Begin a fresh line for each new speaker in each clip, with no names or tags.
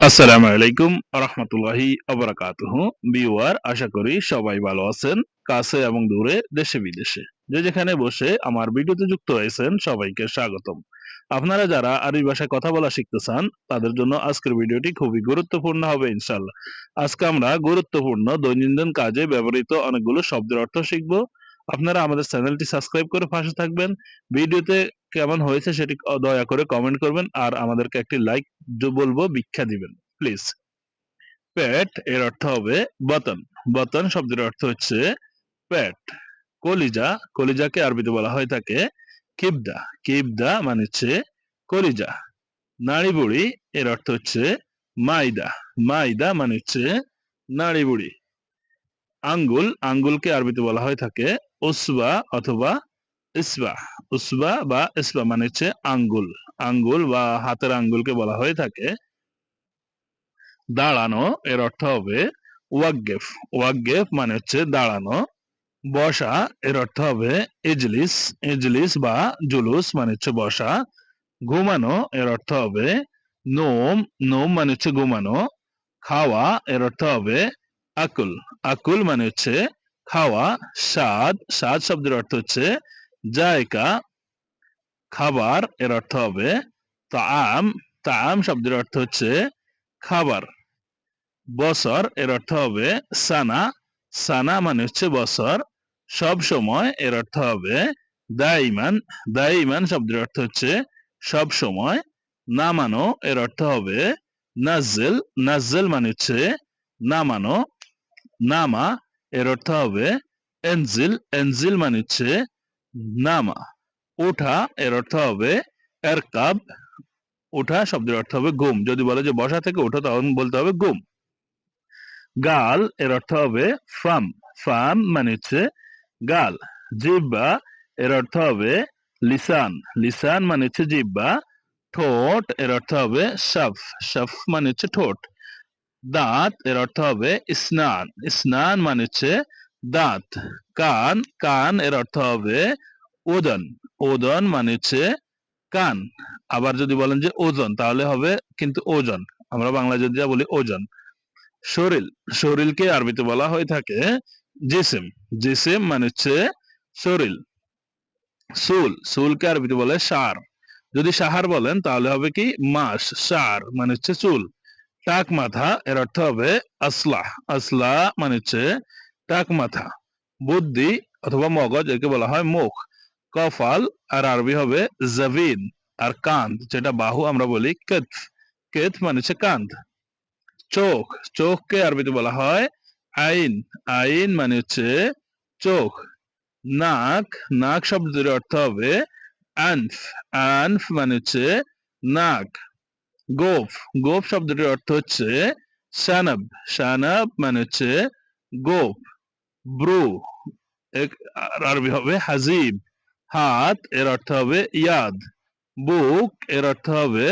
আসসালামু আলাইকুম রহমতুল্লাহি আবরাকাতুহ। বিওয়ার আশা করি সবাই ভালো আছেন, কাছে এবং দূরে, দেশে বিদেশে। যে যেখানে বসে আমার ভিডিওতে যুক্ত হয়েছেন সবাইকে স্বাগতম। আপনারা যারা আরবি ভাষায় কথা বলা শিখতে চান, তাদের জন্য আজকের ভিডিওটি খুবই গুরুত্বপূর্ণ হবে ইনশাল্লাহ আজকে আমরা গুরুত্বপূর্ণ দৈনন্দিন কাজে ব্যবহৃত অনেকগুলো শব্দের অর্থ শিখব। আপনারা আমাদের চ্যানেলটি সাবস্ক্রাইব করে পাশে থাকবেন। ভিডিওতে কেমন হয়েছে সেটি দয়া করে কমেন্ট করবেন আর আমাদেরকে একটি লাইক বলব, ভিক্ষা দিবেন প্লিজ পেট এর অর্থ হবে বতন। বতন শব্দের অর্থ হচ্ছে পেট কলিজা। কলিজাকে আরবিতে বলা হয় থাকে কিবদা। কিবদা মানে হচ্ছে কলিজা। নাড়ি বুড়ি এর অর্থ হচ্ছে মাইদা। মাইদা মানে হচ্ছে নাড়ি বুড়ি আঙ্গুল, আঙ্গুলকে আরবিতে বলা হয় থাকে উসবা অথবা ইসবা উসবা বা ইসবা মানে হচ্ছে আঙ্গুল আঙ্গুল বা হাতের আঙ্গুলকে বলা হয়ে থাকে। দাঁড়ানো এর অর্থ হবে ওয়াগেফ ওয়াগেফ মানে হচ্ছে দাঁড়ানো। বসা এর অর্থ হবে ইজলিস ইজলিস বা জুলুস মানে হচ্ছে বসা। ঘুমানো এর অর্থ হবে নোম নোম মানে হচ্ছে ঘুমানো। খাওয়া এর অর্থ হবে আকুল আকুল মানে হচ্ছে খাওয়া, স্বাদ স্বাদ শব্দের অর্থ হচ্ছে জায়কা খাবার এর অর্থ হবে তাম তাম শব্দের অর্থ হচ্ছে খাবার। বছর এর অর্থ হবে সানা সানা মানে হচ্ছে বছর। সব সময় এর অর্থ হবে দাইমান দাইমান শব্দের অর্থ হচ্ছে সব সময়। নামানো এর অর্থ হবে নাজেল নাজেল মানে হচ্ছে নামানো, নামা এর অর্থ হবে এনজিল এনজিল মানে হচ্ছে নামা। ওঠা এর অর্থ হবে এরকাব। ওঠা শব্দের অর্থ হবে ঘুম। যদি বলে যে বসা থেকে ওঠো, তখন বলতে হবে ঘুম। গাল এর অর্থ হবে ফাম। ফাম মানে হচ্ছে গাল। জিব্বা এর অর্থ হবে লিসান। লিসান মানে হচ্ছে জিব্বা ঠোঁট এর অর্থ হবে শফ। শফ মানে হচ্ছে ঠোঁট। দাঁত এর অর্থ হবে স্নান স্নান মানে হচ্ছে দাঁত। কান কান এর অর্থ হবে ওজন। ওজন মানে হচ্ছে কান। আবার যদি বলেন যে ওজন, তাহলে হবে কিন্তু ওজন। আমরা বাংলা যদি যা বলি ওজন। শরীর। শরীরকে আরবিতে বলা হয়ে থাকে জিসিম। জিসিম মানে হচ্ছে শরীর। সুল। সুলকে আরবিতে বলে সার। যদি সাহার বলেন, তাহলে হবে কি? মাস। সার মানে হচ্ছে চুল। টাক মাথা এর অর্থ হবে আসলাহ আসলা মানে হচ্ছে টাক মাথা বুদ্ধি অথবা মগজ, একে বলা হয় মুখ। কফাল আর আরবি হবে জাবিন আর কান্ত যেটা বাহু আমরা বলি কেত। কেত মানে হচ্ছে কান্ত চোখ, চোখকে আরবিতে বলা হয় আইন। আইন মানে হচ্ছে চোখ। নাক নাক শব্দের অর্থ হবে আনফ। আনফ মানে হচ্ছে নাক। গোফ গোফ শব্দটির অর্থ হচ্ছে শানব শানব মানে হচ্ছে গোফ, ব্রু আরবি হবে হাজিব, হাত এর অর্থ হবে ইয়াদ, বুক এর অর্থ হবে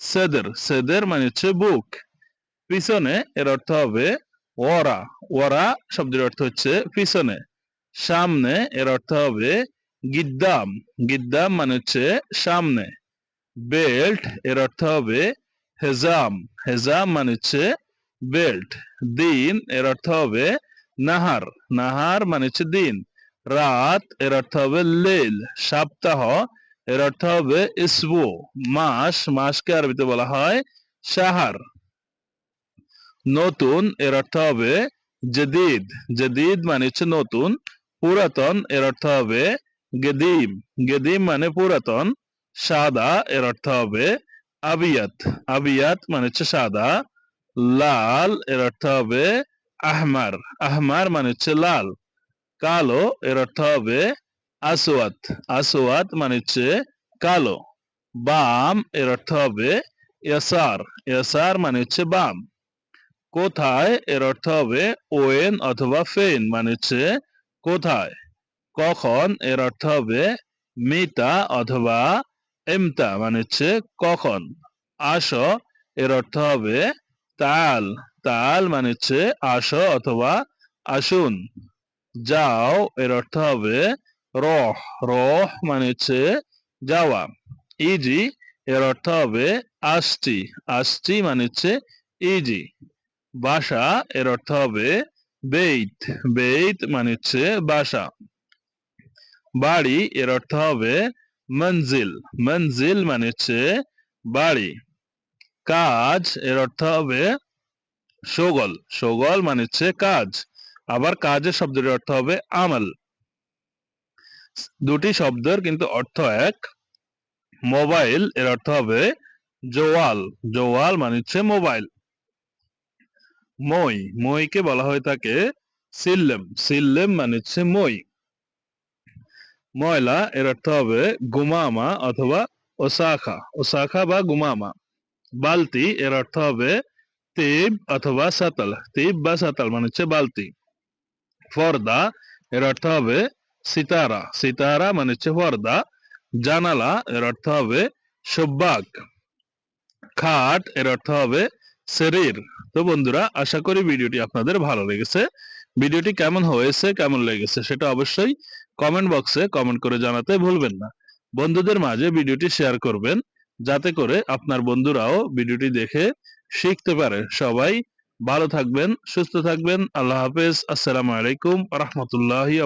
সেদের সেদের মানে হচ্ছে বুক, পিছনে এর অর্থ হবে ওরা ওরা শব্দের অর্থ হচ্ছে পিছনে, সামনে এর অর্থ হবে গিদ্দাম গিদ্দাম মানে হচ্ছে সামনে বেল্ট, এর অর্থ হবে হেজাম। হেজাম মানে হচ্ছে বেল্ট। দিন, এর অর্থ হবে নাহার। নাহার মানে হচ্ছে দিন। রাত, এর অর্থ হবে লেল। সপ্তাহ, এর অর্থ হবে ইসবু। মাস, মাসকে আরবিতে বলা হয় সাহার নতুন, এর অর্থ হবে জদিদ। জদিদ মানে হচ্ছে নতুন। পুরাতন, এর অর্থ হবে গেদিম। গেদিম মানে পুরাতন। সাদা এর অর্থ হবে আবিয়াত। আবিয়াত মানে হচ্ছে সাদা। লাল এর অর্থ হবে আহমার। আহমার মানে হচ্ছে লাল। কালো এর অর্থ হবে আসোয়াত আসোয়াত মানে হচ্ছে কালো। বাম এর অর্থ হবে ইয়াসার। ইয়াসার মানে হচ্ছে বাম। কোথায় এর অর্থ হবে ওয়েন অথবা ফেন মানে হচ্ছে কোথায়? কখন এর অর্থ হবে মিতা অথবা এমতা মানে হচ্ছে কখন? আসো, এর অর্থ হবে তাল। তাল মানে হচ্ছে আসো অথবা আসুন। যাও, এর অর্থ হবে রহ। রহ মানে হচ্ছে যাওয়া। ইজি, এর অর্থ হবে আসছি। আসছি মানে হচ্ছে ইজি। বাসা, এর অর্থ হবে বেইত। বেইত মানে হচ্ছে বাসা। বাড়ি, এর অর্থ হবে মঞ্জিল মঞ্জিল মানে হচ্ছে বাড়ি। কাজ এর অর্থ হবে সগল। সগল মানে হচ্ছে কাজ। আবার কাজের শব্দের অর্থ হবে আমল। দুটি শব্দের কিন্তু অর্থ এক। মোবাইল এর অর্থ হবে জোয়াল। জোয়াল মানে হচ্ছে মোবাইল। মই। মইকে বলা হয়ে থাকে সিল্লেম। সিল্লেম মানে হচ্ছে মই। ময়লা এর অর্থ হবে গুমামা অথবা ওসাখা। ওসাখা বা গুমামা। বালতি এর অর্থ হবে তিব অথবা সাতাল। তিব বা সাতাল মানে হচ্ছে বালতি। ফর্দা এর অর্থ হবে সিতারা। সিতারা মানে হচ্ছে পর্দা জানালা এর অর্থ হবে সব্বাক। খাট এর অর্থ হবে শরীর তো বন্ধুরা, আশা করি ভিডিওটি আপনাদের ভালো লেগেছে। ভিডিওটি কেমন হয়েছে, কেমন লেগেছে সেটা অবশ্যই কমেন্ট বক্সে কমেন্ট করে জানাতে ভুলবেন না। বন্ধুদের মাঝে ভিডিওটি শেয়ার করবেন, যাতে করে আপনার বন্ধুরাও ভিডিওটি দেখে শিখতে পারে। সবাই ভালো থাকবেন, সুস্থ থাকবেন। আল্লাহ হাফেজ। আসসালামু আলাইকুম রহমতুল্লাহি